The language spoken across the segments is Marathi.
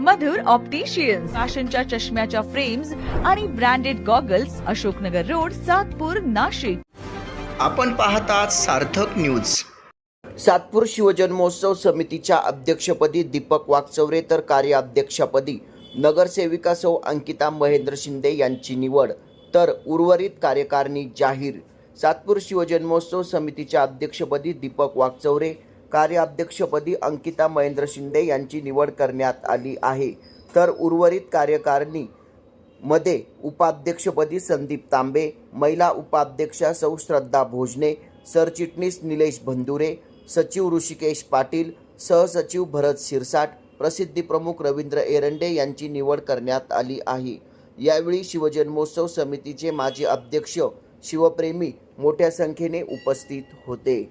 मधुर ऑप्टिशियन्स फॅशनच्या चष्म्याच्या फ्रेम्स आणि branded goggles Ashoknagar road Satpur Nashik. आपण पाहतात सार्थक न्यूज सातपूर शिवजन्मोत्सव समितीच्या अध्यक्षपदी दीपक वाकचौरे तर कार्याध्यक्षपदी नगरसेविका सौ अंकिता महेंद्र शिंदे यांची निवड तर उर्वरित कार्यकारिणी जाहीर. सातपूर शिवजन्मोत्सव समितीच्या अध्यक्षपदी दीपक वाकचौरे कार्याध्यक्षपदी अंकिता महेंद्र शिंदे यांची निवड करण्यात आली आहे. तर उर्वरित कार्यकारिणी मध्ये उपाध्यक्षपदी संदीप तांबे महिला उपाध्यक्षा सौ श्रद्धा भोजने सरचिटणीस निलेश भंदुरे सचिव ऋषिकेश पाटील सहसचिव भरत शिरसाट प्रसिद्धी प्रमुख रवींद्र एरंडे यांची निवड करण्यात आली आहे. यावेळी शिवजन्मोत्सव समितीचे माजी अध्यक्ष शिवप्रेमी मोठ्या संख्येने उपस्थित होते.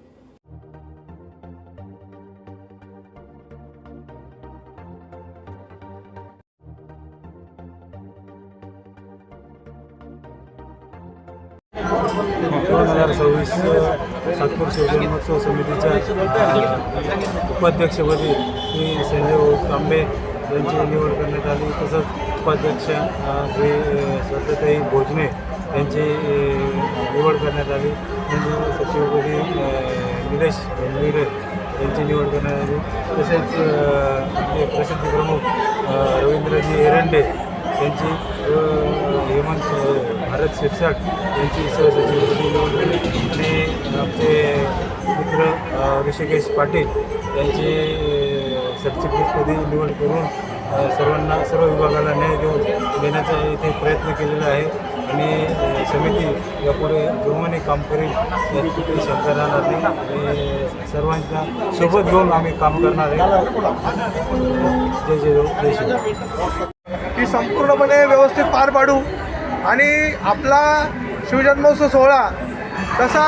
दोन हजार सव्वीस सातपूर शिवजन्मोत्सव समितीच्या उपाध्यक्षपदी श्री संजय तांबे यांची निवड करण्यात आली. तसंच उपाध्यक्ष श्री सत्यताई भोजने यांची निवड करण्यात आली. म्हणजे सचिवपदी निलेश मिरे यांची निवड करण्यात आली. तसेच प्रसिद्धी प्रमुख रवींद्रजी एरंडे यांची भारत शिरसाट यांची सहसचिवपदी निवड केली आणि आमचे मित्र ऋषिकेश पाटील यांची सरचिटणीसपदी निवड करून सर्वांना सर्व विभागाला न्याय देऊन देण्याचा इथे प्रयत्न केलेला आहे. आणि समिती यापुढे जोमाने काम करेल यात कुठेही शंका राहणार नाही. आणि सर्वांच्या सोबत घेऊन आम्ही काम करणार आहे. जय जय जय शिवराय ती संपूर्णपणे व्यवस्थित पार पाडू. आणि आपला शिवजन्मोत्सव सोहळा तसा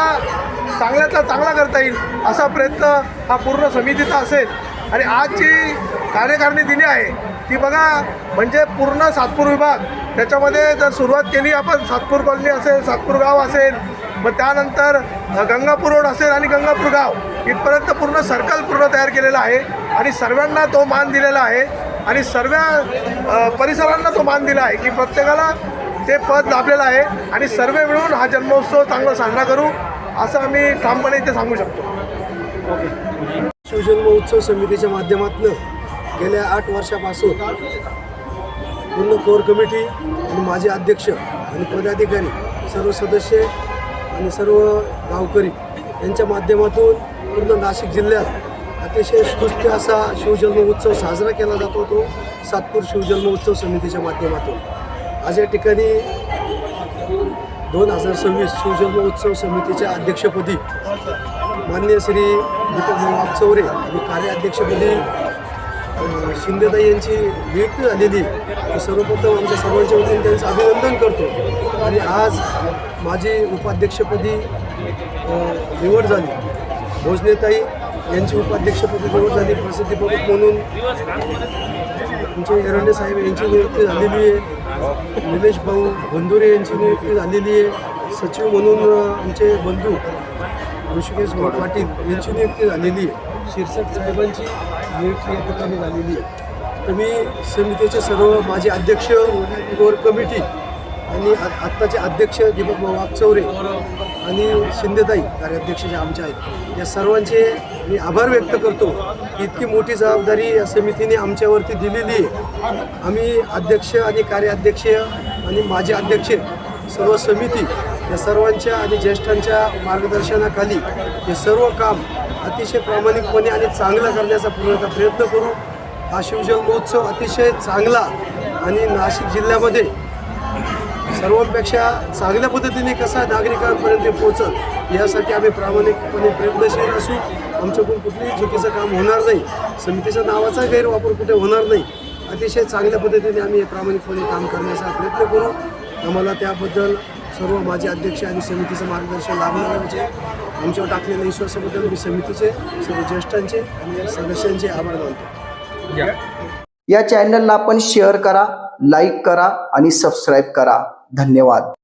चांगल्यातला चांगला करता येईल असा प्रयत्न हा पूर्ण समितीचा असेल. आणि आज जी कार्यकारिणी दिली आहे ती बघा म्हणजे पूर्ण सातपूर विभाग. त्याच्यामध्ये जर सुरुवात केली आपण सातपूर कॉलनी असेल सातपूर गाव असेल मग त्यानंतर गंगापूर रोड असेल आणि गंगापूर गाव. इथपर्यंत पूर्ण सर्कल पूर्ण तयार केलेला आहे आणि सर्वांना तो मान दिलेला आहे. आणि सर्व परिसरांना तो मान दिला आहे की प्रत्येकाला ते पद लाभलेलं आहे आणि सर्व मिळून हा जन्मोत्सव चांगला साजरा करू असं आम्ही ठामपणे इथे सांगू शकतो. शिवजन्म उत्सव समितीच्या माध्यमातून गेल्या आठ वर्षापासून पूर्ण कोर कमिटी आणि माझे अध्यक्ष आणि पदाधिकारी सर्व सदस्य आणि सर्व गावकरी यांच्या माध्यमातून पूर्ण नाशिक जिल्ह्यात अतिशय उत्कृष्ट असा शिवजन्म उत्सव साजरा केला जातो तो सातपूर शिवजन्म उत्सव समितीच्या माध्यमातून. आज या ठिकाणी दोन हजार सव्वीस शिवजन्म उत्सव समितीच्या अध्यक्षपदी मान्य श्री दीपक चौरे आणि कार्याध्यक्षपदी अ, शिंदेताई यांची नियुक्ती झालेली. सर्वप्रथम आमच्या सर्वांच्या वतीने त्यांचं अभिनंदन करतो. आणि आज माझी उपाध्यक्षपदी निवड झाली. भोजनेताई यांची उपाध्यक्षपदी निवड झाली. प्रसिद्धी म्हणून आमचे एरंडे साहेब यांची नियुक्ती झालेली आहे. निलेश भाऊ बंधुरे यांची नियुक्ती झालेली आहे. सचिव म्हणून आमचे बंधू ऋषिकेश भाऊ पाटील यांची नियुक्ती झालेली आहे. शिरसाट साहेबांची नियुक्ती या ठिकाणी झालेली आहे. तर मी समितीचे सर्व माझे अध्यक्ष कोर कमिटी आणि आत्ताचे अध्यक्ष दीपक भाऊ वागचौरे आणि शिंदेताई कार्याध्यक्ष जे आमचे आहेत या सर्वांचे मी आभार व्यक्त करतो. इतकी मोठी जबाबदारी या समितीने आमच्यावरती दिलेली आहे. आम्ही अध्यक्ष आणि कार्याध्यक्ष आणि माझे अध्यक्ष सर्व समिती या सर्वांच्या आणि ज्येष्ठांच्या मार्गदर्शनाखाली हे सर्व काम अतिशय प्रामाणिकपणे आणि चांगलं करण्याचा पूर्णतः प्रयत्न करू. हा शिवजन्मोत्सव अतिशय चांगला आणि नाशिक जिल्ह्यामध्ये सर्वांपेक्षा चांगल्या पद्धतीने कसा नागरिकांपर्यंत पोहोचल यासाठी आम्ही प्रामाणिकपणे प्रयत्नशील असू. आमच्याकडून कुठलीही चुकीचं काम होणार नाही. समितीच्या नावाचा गैरवापर कुठे होणार नाही. अतिशय चांगल्या पद्धतीने आम्ही हे प्रामाणिकपणे काम करण्याचा प्रयत्न करू. आम्हाला त्याबद्दल सर्व माझे अध्यक्ष आणि समितीचं मार्गदर्शन लाभणार म्हणजे आमच्यावर टाकलेल्या विश्वासाबद्दल मी समितीचे सर्व ज्येष्ठांचे आणि सदस्यांचे आभार मानतो. या. चॅनलला आपण शेअर करा लाईक करा आणि सबस्क्राईब करा. धन्यवाद.